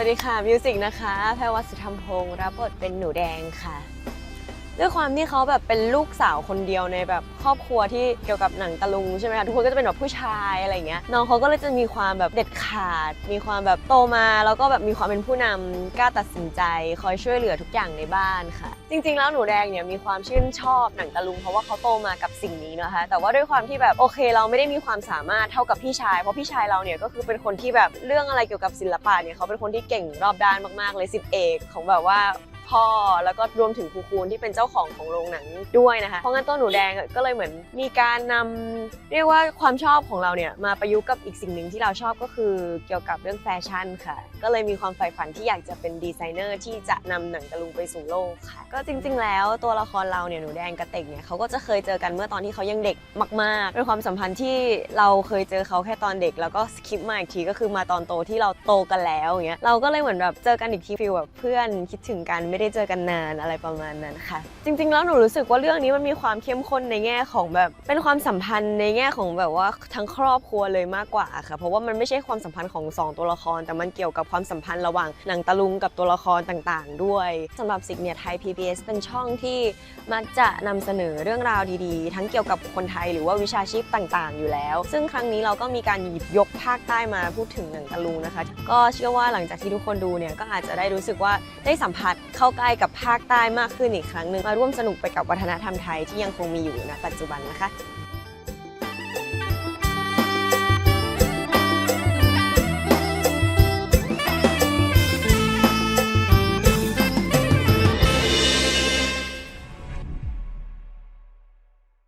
วัสดีค่ะมิวสิกนะคะแพรวัสุธรรมพงศ์รับบทเป็นหนูแดงค่ะ ด้วยความที่เขาแบบเป็นลูกสาวคนเดียวในแบบครอบครัวที่เกี่ยวกับหนังตะลุงใช่ไหมคะทุกคนก็จะเป็นแบบผู้ชายอะไรเงี้ยน้องเขาก็เลยจะมีความแบบเด็ดขาด มีความแบบโตมาแล้วก็แบบมีความเป็นผู้นำกล้าตัดสินใจ คอยช่วยเหลือทุกอย่างในบ้านค่ะ จริง ๆ แล้วหนูแดงเนี่ยมีความชื่นชอบหนังตะลุงเพราะว่าเขาโตมากับสิ่งนี้นะคะ แต่ว่าด้วยความที่แบบโอเค เราไม่ได้มีความสามารถเท่ากับพี่ชาย เพราะพี่ชายเราเนี่ยก็คือเป็นคนที่แบบเรื่องอะไรเกี่ยวกับศิลปะเนี่ยเขาเป็นคนที่เก่งรอบด้านมากๆเลยสิบเอกของแบบว่า พ่อ แล้วก็รวมถึงครูคูณที่เป็นเจ้าของของโรงหนังด้วยนะคะ เพราะงั้นตัวหนูแดงก็เลยเหมือนมีการนำเรียกว่าความชอบของเราเนี่ยมาประยุกต์กับอีกสิ่งหนึ่งที่เราชอบก็คือเกี่ยวกับเรื่องแฟชั่นค่ะ ก็เลยมีความใฝ่ฝันที่อยากจะเป็นดีไซเนอร์ที่จะนำหนังตะลุงไปสู่โลกค่ะ ก็จริง ๆ แล้วตัวละครเราเนี่ยหนูแดงกับเต็กเนี่ยเขาก็จะเคยเจอกันเมื่อตอนที่เขายังเด็กมากๆเป็นความสัมพันธ์ที่เราเคยเจอเขาแค่ตอนเด็ก แล้วก็สคิปมาอีกทีก็คือมาตอนโตที่เราโตกันแล้วอย่างเงี้ยเราก็เลยเหมือนแบบเจอกันอีกทีฟีลแบบเพื่อนคิดถึงกันไม่ได้เจอกันนานอะไรประมาณนั้นค่ะ จริง ๆ แล้วหนูรู้สึกว่าเรื่องนี้มันมีความเข้มข้นในแง่ของแบบเป็นความสัมพันธ์ในแง่ของแบบว่าทั้งครอบครัวเลยมากกว่าค่ะ เพราะว่ามันไม่ใช่ความสัมพันธ์ของสองตัวละคร แต่มันเกี่ยวกับความสัมพันธ์ระหว่างหนังตะลุงกับตัวละครต่างๆ ด้วยสำหรับสิกเนี่ยไทย PBS เป็นช่องที่มักจะนำเสนอเรื่องราวดีๆ ทั้งเกี่ยวกับคนไทยหรือว่าวิชาชีพต่างๆ อยู่แล้ว ซึ่งครั้งนี้เราก็มีการหยิบยกภาคใต้มาพูดถึงหนังตะลุงนะคะ ก็เชื่อว่าหลังจากที่ทุกคนดูเนี่ยก็อาจจะได้รู้สึกว่าได้สัมผัสเข้าใกล้กับภาคใต้มากขึ้นอีกครั้งหนึ่งมาร่วมสนุกไปกับวัฒนธรรมไทยที่ยังคงมีอยู่ณปัจจุบันนะคะ